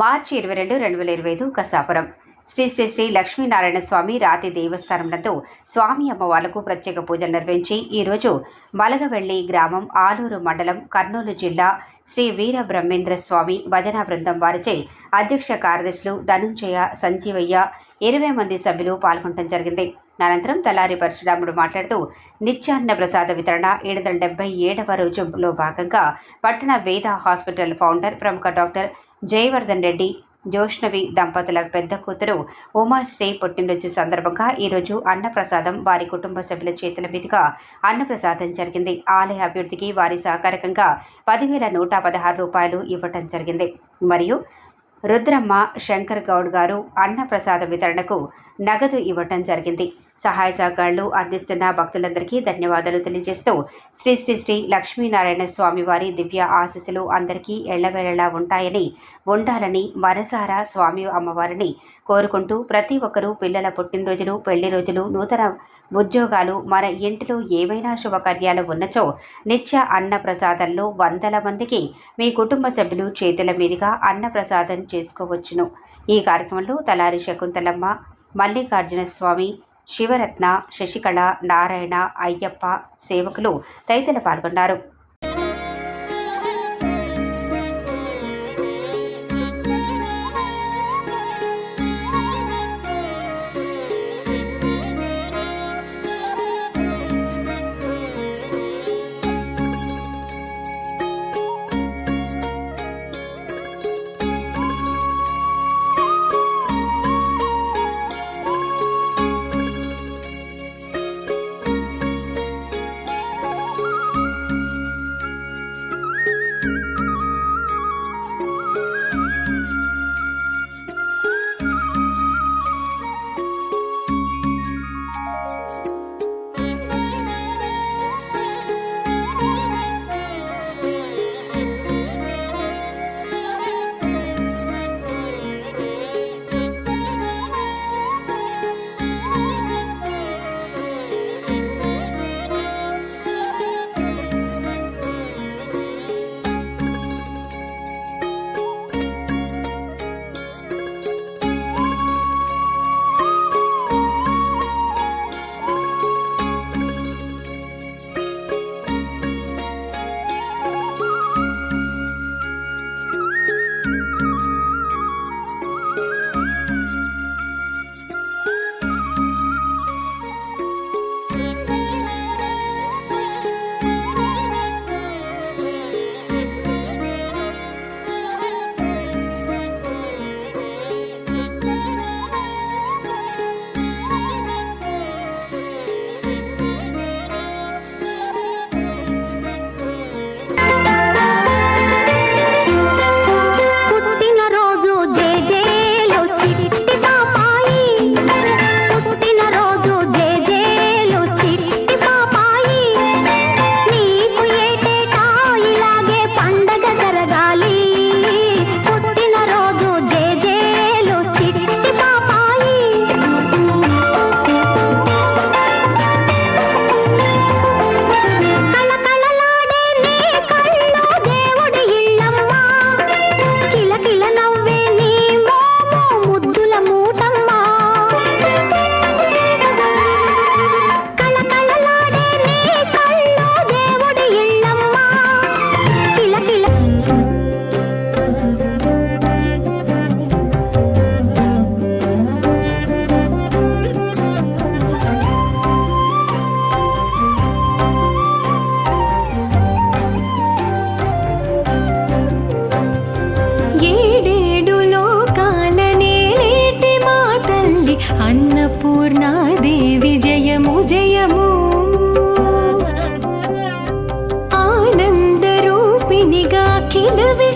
మార్చి ఇరవై రెండు రెండు వేల ఇరవై ఐదు కసాపురం. శ్రీ శ్రీ శ్రీ లక్ష్మీనారాయణ స్వామి రాతి దేవస్థానం నందు స్వామి అమ్మవార్లకు ప్రత్యేక పూజలు నిర్వహించి ఈరోజు మలగవెల్లి గ్రామం ఆలూరు మండలం కర్నూలు జిల్లా శ్రీ వీర బ్రహ్మేంద్ర స్వామి భజనా బృందం వారిచే అధ్యక్ష కార్యదర్శులు ధనుంజయ సంజీవయ్య ఇరవై మంది సభ్యులు పాల్గొనడం జరిగింది. అనంతరం తలారి పరశురాముడు మాట్లాడుతూ నిత్యాన్న ప్రసాద వితరణ ఏడు వందల డెబ్బై ఏడవ రోజులో భాగంగా పట్టణ వేద హాస్పిటల్ ఫౌండర్ ప్రముఖ డాక్టర్ జయవర్ధన్ రెడ్డి జోష్ణవి దంపతుల పెద్ద కూతురు ఉమాశ్రీ పుట్టినరోజు సందర్భంగా ఈరోజు అన్నప్రసాదం వారి కుటుంబ సభ్యుల చేతుల మీదుగా అన్నప్రసాదం జరిగింది. ఆలయ అభివృద్ధికి వారి సహకారకంగా పదివేల నూట పదహారు రూపాయలు ఇవ్వటం జరిగింది. మరియు రుద్రమ్మ శంకర్ గౌడ్ గారు అన్నప్రసాద వితరణకు నగదు ఇవ్వటం జరిగింది. సహాయ సహకారాలు అందిస్తున్న భక్తులందరికీ ధన్యవాదాలు తెలియజేస్తూ శ్రీ శ్రీ శ్రీ లక్ష్మీనారాయణ స్వామి వారి దివ్య ఆశీస్సులు అందరికీ ఎళ్ళవేళలా ఉంటాయని ఉండాలని మనసారా స్వామి అమ్మవారిని కోరుకుంటూ ప్రతి ఒక్కరూ పిల్లల పుట్టినరోజులు పెళ్ళి రోజులు నూతన ఉద్యోగాలు మన ఇంటిలో ఏవైనా శుభకార్యాలు ఉన్నచో నిత్య అన్న ప్రసాదంలో వందల మందికి మీ కుటుంబ సభ్యులు చేతుల మీదుగా అన్న ప్రసాదం చేసుకోవచ్చును. ఈ కార్యక్రమంలో తలారి శకుంతలమ్మ మల్లికార్జున స్వామి శివరత్న శశికళ నారాయణ అయ్యప్ప సేవకులు తదితరులు పాల్గొన్నారు.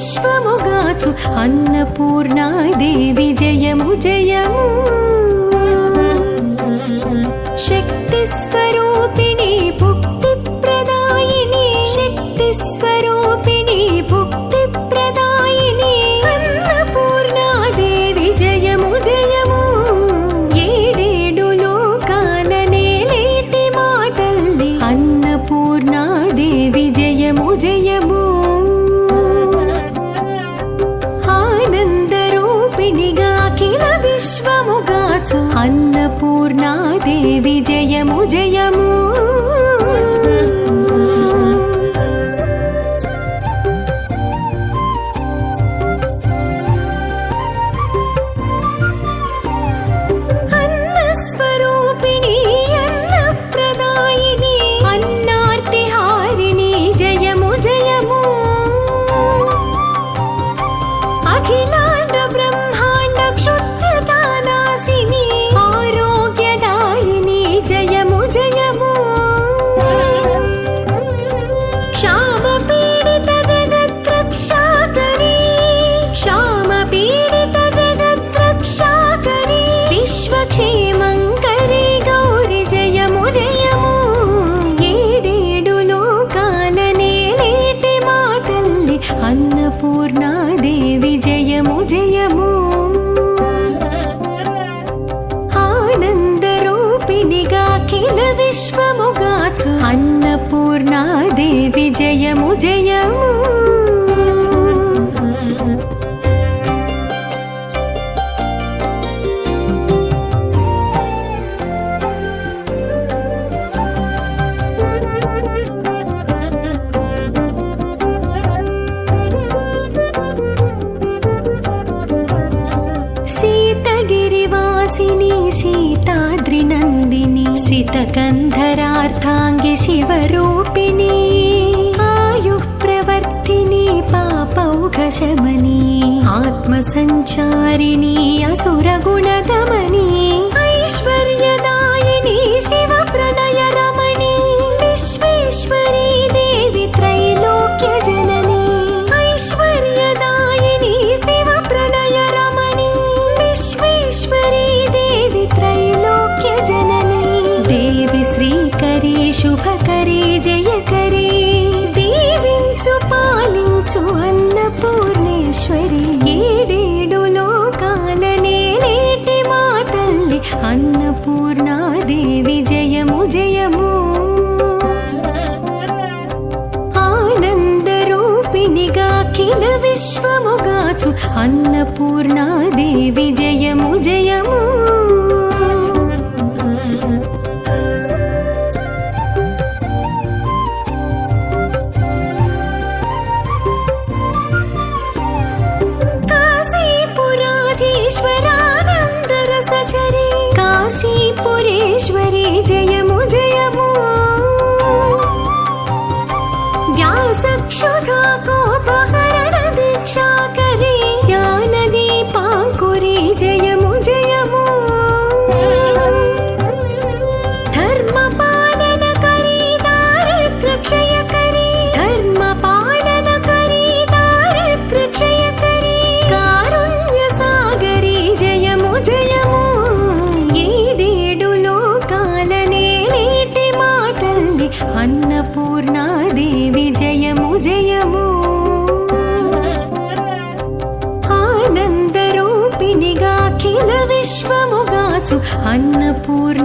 విశ్వముగాచు అన్నపూర్ణాదేవి జయము జయము. శక్తి స్వరూపి శీతాద్రినందిని సితకంధరార్థాంగి శివరూపిణి ఆయుః ప్రవర్తిని పాపౌఘశమని ఆత్మసంచారిణి అసురగుణదమని అఖిల విశ్వముగాచు అన్నపూర్ణాదేవి జయము జయము. విశ్వముగాచు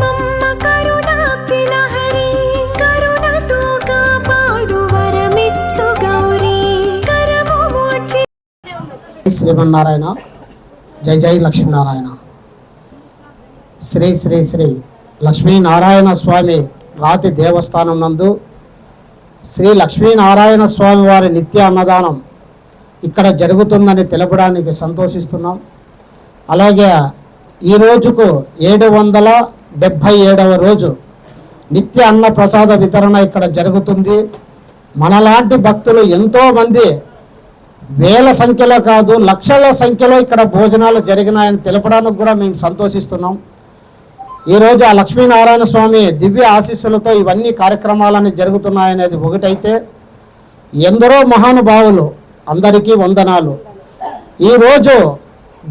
మమ్మ కరుణాబ్ది లహరి కరుణతో కాపాడు వరమిచ్చు గౌరీ. కరము బోచి శ్రీమన్నారాయణ జై జై లక్ష్మీనారాయణ. శ్రీ శ్రీ శ్రీ లక్ష్మీనారాయణ స్వామి రాతి దేవస్థానం నందు శ్రీ లక్ష్మీనారాయణ స్వామి వారి నిత్య అన్నదానం ఇక్కడ జరుగుతుందని తెలపడానికి సంతోషిస్తున్నాం. అలాగే ఈ రోజుకు ఏడు వందల డెబ్భై ఏడవ రోజు నిత్య అన్న ప్రసాద వితరణ ఇక్కడ జరుగుతుంది. మనలాంటి భక్తులు ఎంతోమంది వేల సంఖ్యలో కాదు లక్షల సంఖ్యలో ఇక్కడ భోజనాలు జరిగినాయని తెలపడానికి కూడా మేము సంతోషిస్తున్నాం. ఈరోజు ఆ లక్ష్మీనారాయణ స్వామి దివ్య ఆశీస్సులతో ఇవన్నీ కార్యక్రమాలన్నీ జరుగుతున్నాయనేది ఒకటైతే ఎందరో మహానుభావులు అందరికీ వందనాలు. ఈరోజు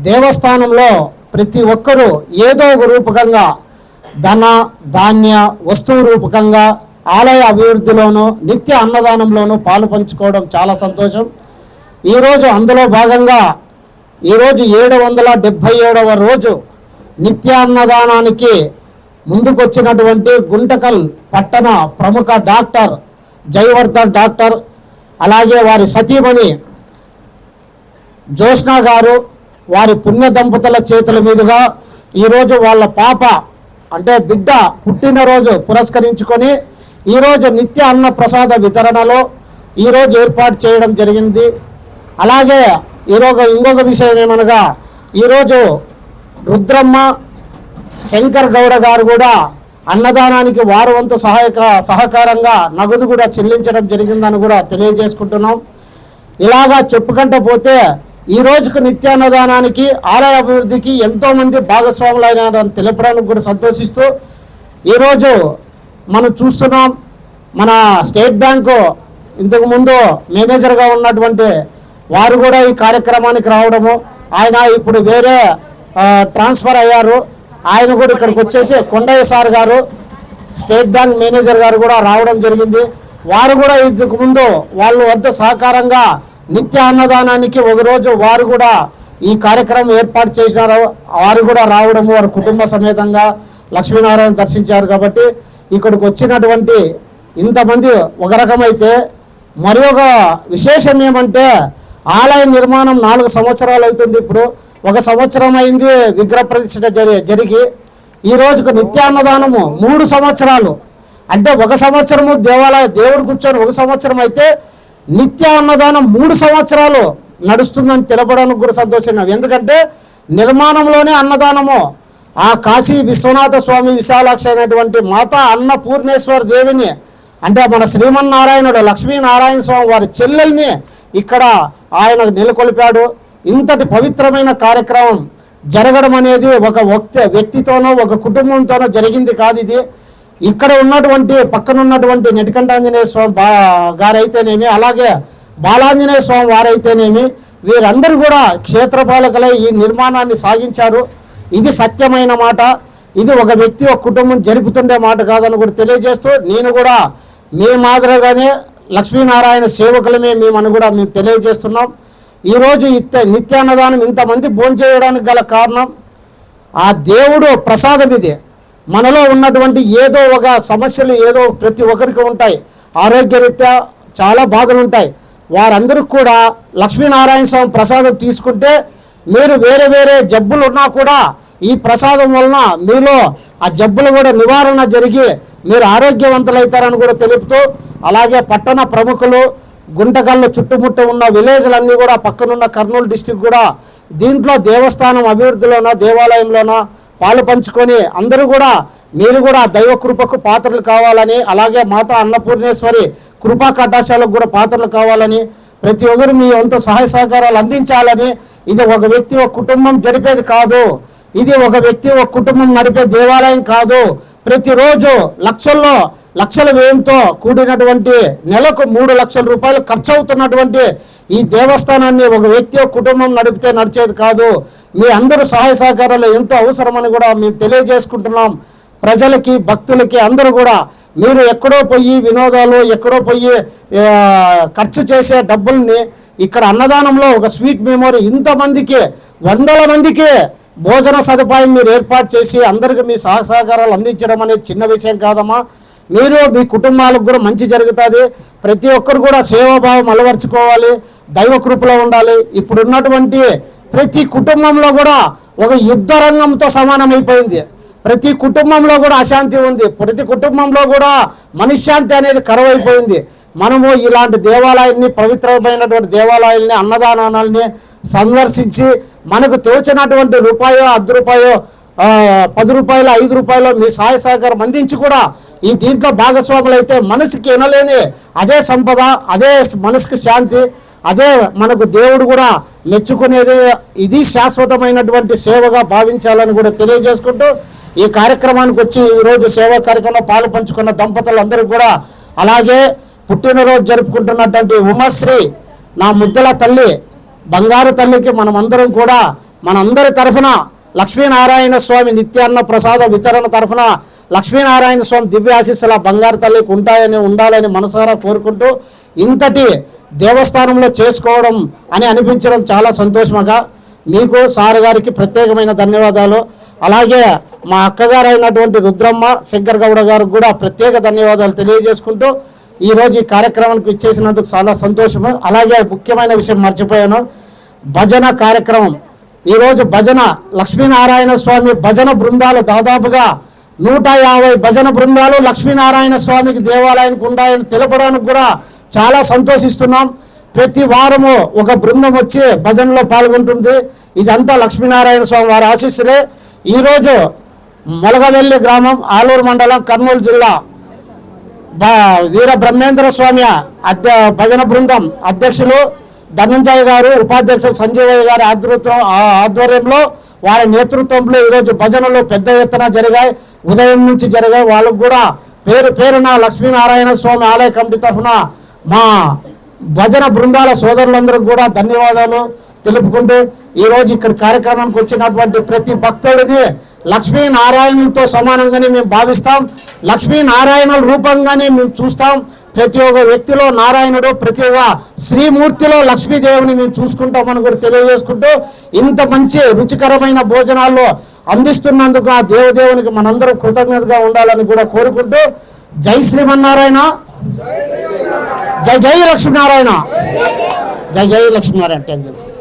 దేవస్థానంలో ప్రతి ఒక్కరూ ఏదో ఒక రూపకంగా ధన ధాన్య వస్తువు రూపకంగా ఆలయ అభివృద్ధిలోనూ నిత్య అన్నదానంలోనూ పాలు పంచుకోవడం చాలా సంతోషం. ఈరోజు అందులో భాగంగా ఈరోజు ఏడు వందల డెబ్భై ఏడవ రోజు నిత్యాన్నదానానికి ముందుకొచ్చినటువంటి గుంటకల్ పట్టణ ప్రముఖ డాక్టర్ జయవర్ధన్ డాక్టర్ అలాగే వారి సతీమణి జోష్నా గారు వారి పుణ్య దంపతుల చేతుల మీదుగా ఈరోజు వాళ్ళ పాప అంటే బిడ్డ పుట్టినరోజు పురస్కరించుకొని ఈరోజు నిత్య అన్న ప్రసాద వితరణలో ఈరోజు ఏర్పాటు చేయడం జరిగింది. అలాగే ఈరోజు ఇంకొక విషయం ఏమనగా ఈరోజు రుద్రమ్మ శంకర్ గౌడ గారు కూడా అన్నదానానికి వారు వంతు సహాయక సహకారంగా నగదు కూడా చెల్లించడం జరిగిందని కూడా తెలియజేసుకుంటున్నాం. ఇలాగా చెప్పుకుంటూ పోతే ఈ రోజుకు నిత్యాన్నదానానికి ఆలయ అభివృద్ధికి ఎంతోమంది భాగస్వాములు అయినారని తెలపడానికి కూడా సంతోషిస్తూ ఈరోజు మనం చూస్తున్నాం. మన స్టేట్ బ్యాంకు ఇంతకుముందు మేనేజర్గా ఉన్నటువంటి వారు కూడా ఈ కార్యక్రమానికి రావడము. ఆయన ఇప్పుడు వేరే ట్రాన్స్ఫర్ అయ్యారు. ఆయన కూడా ఇక్కడికి వచ్చేసి కొండయ్య సార్ గారు స్టేట్ బ్యాంక్ మేనేజర్ గారు కూడా రావడం జరిగింది. వారు కూడా ఇంతకు ముందు వాళ్ళు వద్ద సహకారంగా నిత్య అన్నదానానికి ఒక రోజు వారు కూడా ఈ కార్యక్రమం ఏర్పాటు చేసినారు. వారు కూడా రావడము వారి కుటుంబ సమేతంగా లక్ష్మీనారాయణ దర్శించారు కాబట్టి ఇక్కడికి వచ్చినటువంటి ఇంతమంది ఒక రకమైతే మరి ఒక విశేషం ఏమంటే ఆలయ నిర్మాణం నాలుగు సంవత్సరాలు అవుతుంది ఇప్పుడు. ఒక సంవత్సరం అయింది విగ్రహ ప్రతిష్ఠ జరి జరిగి ఈ రోజుకు నిత్యాన్నదానము మూడు సంవత్సరాలు. అంటే ఒక సంవత్సరము దేవాలయ దేవుడు కూర్చొని ఒక సంవత్సరం అయితే నిత్య అన్నదానం మూడు సంవత్సరాలు నడుస్తుందని తెలపడానికి కూడా సంతోషం ఎందుకంటే నిర్మాణంలోనే అన్నదానము. ఆ కాశీ విశ్వనాథ స్వామి విశాలాక్షి అనేటువంటి మాత అన్నపూర్ణేశ్వర దేవిని అంటే మన శ్రీమన్నారాయణుడు లక్ష్మీనారాయణ స్వామి వారి చెల్లెల్ని ఇక్కడ ఆయన నెలకొల్పాడు. ఇంతటి పవిత్రమైన కార్యక్రమం జరగడం అనేది ఒక వ్యక్తి వ్యక్తితోనో ఒక కుటుంబంతోనో జరిగింది కాదు ఇది. ఇక్కడ ఉన్నటువంటి పక్కన ఉన్నటువంటి నెటికంఠాంజనేయ స్వామి బా గారైతేనేమి అలాగే బాలాంజనేయ స్వామి వారైతేనేమి వీరందరూ కూడా క్షేత్రపాలకులై ఈ నిర్మాణాన్ని సాగించారు. ఇది సత్యమైన మాట. ఇది ఒక వ్యక్తి ఒక కుటుంబం జరుపుతుండే మాట కాదని కూడా తెలియజేస్తూ నేను కూడా మీ మాదిరిగానే లక్ష్మీనారాయణ సేవకులమే మేమని కూడా మేము తెలియజేస్తున్నాం. ఈరోజు ఇత్త నిత్యాన్నదానం ఇంతమంది భోంచేయడానికి గల కారణం ఆ దేవుడు ప్రసాదం ఇది. మనలో ఉన్నటువంటి ఏదో ఒక సమస్యలు ఏదో ప్రతి ఒక్కరికి ఉంటాయి. ఆరోగ్యరీత్యా చాలా బాధలు ఉంటాయి. వారందరికి కూడా లక్ష్మీనారాయణ స్వామి ప్రసాదం తీసుకుంటే మీరు వేరే వేరే జబ్బులు ఉన్నా కూడా ఈ ప్రసాదం వలన మీలో ఆ జబ్బులు కూడా నివారణ జరిగి మీరు ఆరోగ్యవంతులవుతారని కూడా తెలుపుతూ అలాగే పట్టణ ప్రముఖులు గుంటకల్లు చుట్టుముట్ట ఉన్న విలేజ్లన్నీ కూడా పక్కనున్న కర్నూలు డిస్టిక్ కూడా దీంట్లో దేవస్థానం అభివృద్ధిలోన దేవాలయంలోన పాలు పంచుకొని అందరూ కూడా మీరు కూడా దైవ కృపకు పాత్రలు కావాలని అలాగే మాత అన్నపూర్ణేశ్వరి కృపా కటాశాలకు కూడా పాత్రలు కావాలని ప్రతి ఒక్కరు మీ వంతు సహాయ సహకారాలు అందించాలని ఇది ఒక వ్యక్తి ఒక కుటుంబం జరిపేది కాదు. ఇది ఒక వ్యక్తి ఒక కుటుంబం నడిపే దేవాలయం కాదు. ప్రతిరోజు లక్షల్లో లక్షల వ్యయంతో కూడినటువంటి నెలకు మూడు లక్షల రూపాయలు ఖర్చు అవుతున్నటువంటి ఈ దేవస్థానాన్ని ఒక వ్యక్తి కుటుంబం నడిపితే నడిచేది కాదు. మీ అందరూ సహాయ సహకారాలు ఎంతో అవసరమని కూడా మేము తెలియజేసుకుంటున్నాం. ప్రజలకి భక్తులకి అందరూ కూడా మీరు ఎక్కడో పోయి వినోదాలు ఎక్కడో పోయి ఖర్చు చేసే డబ్బుల్ని ఇక్కడ అన్నదానంలో ఒక స్వీట్ మెమొరీ ఇంతమందికి వందల మందికి భోజన సదుపాయం మీరు ఏర్పాటు చేసి అందరికీ మీ సహ సహకారాలు అందించడం అనేది చిన్న విషయం కాదమ్మా. మీరు మీ కుటుంబాలకు కూడా మంచి జరుగుతుంది. ప్రతి ఒక్కరు కూడా సేవాభావం అలవర్చుకోవాలి. దైవ కృపలో ఉండాలి. ఇప్పుడున్నటువంటి ప్రతి కుటుంబంలో కూడా ఒక యుద్ధ రంగంతో సమానమైపోయింది. ప్రతి కుటుంబంలో కూడా అశాంతి ఉంది. ప్రతి కుటుంబంలో కూడా మనశ్శాంతి అనేది కరువైపోయింది. మనము ఇలాంటి దేవాలయాన్ని పవిత్రమైనటువంటి దేవాలయాల్ని అన్నదానాలని సందర్శించి మనకు తోచినటువంటి రూపాయో అర్ధ రూపాయో పది రూపాయలు ఐదు రూపాయలు మీ సహాయ సహకారం అందించి కూడా ఈ దీంట్లో భాగస్వాములు అయితే మనసుకి ఎనలేని అదే సంపద అదే మనసుకి శాంతి అదే మనకు దేవుడు కూడా మెచ్చుకునేది ఇది శాశ్వతమైనటువంటి సేవగా భావించాలని కూడా తెలియజేసుకుంటూ ఈ కార్యక్రమానికి వచ్చి ఈరోజు సేవా కార్యక్రమంలో పాలు పంచుకున్న దంపతులందరూ కూడా అలాగే పుట్టినరోజు జరుపుకుంటున్నటువంటి ఉమాశ్రీ నా ముద్దల తల్లి బంగారు తల్లికి మనమందరం కూడా మనందరి తరఫున లక్ష్మీనారాయణ స్వామి నిత్యాన్న ప్రసాద వితరణ తరఫున లక్ష్మీనారాయణ స్వామి దివ్య బంగారు తల్లికి ఉంటాయని ఉండాలని మనసారా కోరుకుంటూ ఇంతటి దేవస్థానంలో చేసుకోవడం అని అనిపించడం చాలా సంతోషంగా మీకు సార్ గారికి ప్రత్యేకమైన ధన్యవాదాలు. అలాగే మా అక్కగారు అయినటువంటి రుద్రమ్మ శంకర్ గౌడ గారికి కూడా ప్రత్యేక ధన్యవాదాలు తెలియజేసుకుంటూ ఈరోజు ఈ కార్యక్రమానికి ఇచ్చేసినందుకు చాలా సంతోషము. అలాగే ముఖ్యమైన విషయం మర్చిపోయాను. భజన కార్యక్రమం ఈరోజు భజన లక్ష్మీనారాయణ స్వామి భజన బృందాలు దాదాపుగా నూట యాభై భజన బృందాలు లక్ష్మీనారాయణ స్వామికి దేవాలయానికి ఉన్నాయని తెలపడానికి కూడా చాలా సంతోషిస్తున్నాం. ప్రతి వారము ఒక బృందం వచ్చి భజనలో పాల్గొంటుంది. ఇదంతా లక్ష్మీనారాయణ స్వామి వారి ఆశీస్సులే. ఈరోజు మొలగవెల్లి గ్రామం ఆలూరు మండలం కర్నూలు జిల్లా బ- వీర బ్రహ్మేంద్ర స్వామి అధ్య భజన బృందం అధ్యక్షులు ధనంజయ్ గారు ఉపాధ్యక్షులు సంజీవయ్య గారి ఆధ్వర్యం ఆధ్వర్యంలో వారి నేతృత్వంలో ఈరోజు భజనలు పెద్ద ఎత్తున జరిగాయి. ఉదయం నుంచి జరిగాయి. వాళ్ళకు కూడా పేరు పేరున లక్ష్మీనారాయణ స్వామి ఆలయ కమిటీ తరఫున మా భజన బృందాల సోదరులందరికీ కూడా ధన్యవాదాలు తెలుపుకుంటూ ఈరోజు ఇక్కడ కార్యక్రమానికి వచ్చినటువంటి ప్రతి భక్తుడిని లక్ష్మీనారాయణులతో సమానంగానే మేము భావిస్తాం. లక్ష్మీనారాయణ రూపంగానే మేము చూస్తాం. ప్రతి ఒక్క వ్యక్తిలో నారాయణుడు ప్రతి ఒక్క శ్రీమూర్తిలో లక్ష్మీదేవిని మేము చూసుకుంటామని కూడా తెలియజేసుకుంటూ ఇంత మంచి రుచికరమైన భోజనాల్లో అందిస్తున్నందుకు ఆ దేవదేవునికి మనందరం కృతజ్ఞతగా ఉండాలని కూడా కోరుకుంటూ జై శ్రీమన్నారాయణ. జై జై లక్ష్మీనారాయణ. జై జై లక్ష్మీనారాయణ. Thank you